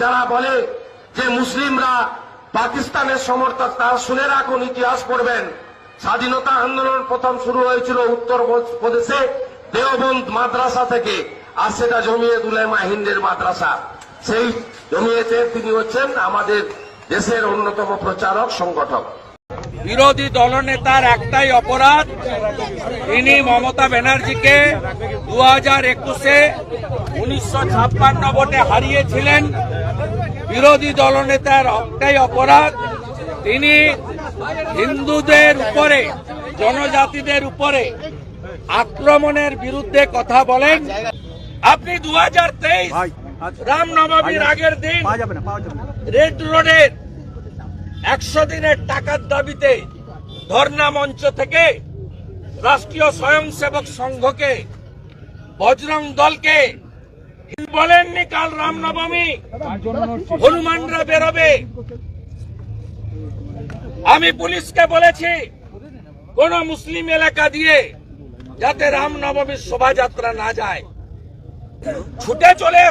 যারা বলে যে মুসলিমরা পাকিস্তানের সমর্থক, তারা শুনে রাখুন, ইতিহাস পড়বেন। স্বাধীনতা আন্দোলন প্রথম শুরু হয়েছিল উত্তর প্রদেশে দেওবন্দ মাদ্রাসা থেকে, আর সেটা জমিয়ে দুলেমা হিন্দের মাদ্রাসা। সেই জমিয়েতে তিনি হচ্ছেন আমাদের দেশের অন্যতম প্রচারক, সংগঠক। বিরোধী দলনেতার একটাই অপরাধ, তিনি মমতা ব্যানার্জিকে দু হাজার একুশে উনিশশো ছাপ্পান্ন ভোটে হারিয়েছিলেন। বিরোধী দলনেতার একটাই অপরাধ। তিনি হিন্দুদের উপরে জনজাতিদের উপরে আক্রমণের বিরুদ্ধে কথা বলেন। আপনি দু হাজার তেইশ রামনবমীর আগের দিন রেড রোডের একশো দিনের টাকার দাবিতে ধর্ণা মঞ্চ থেকে রাষ্ট্রীয় স্বয়ংসেবক সংঘকে বজরং দলকে বলেননি কাল রামনবমী। হনুমানরা বেরোবে। আমি পুলিশকে বলেছি, কোন মুসলিম এলাকা দিয়ে যাতে রামনবমীর শোভাযাত্রা না যায়। ছুটে চলে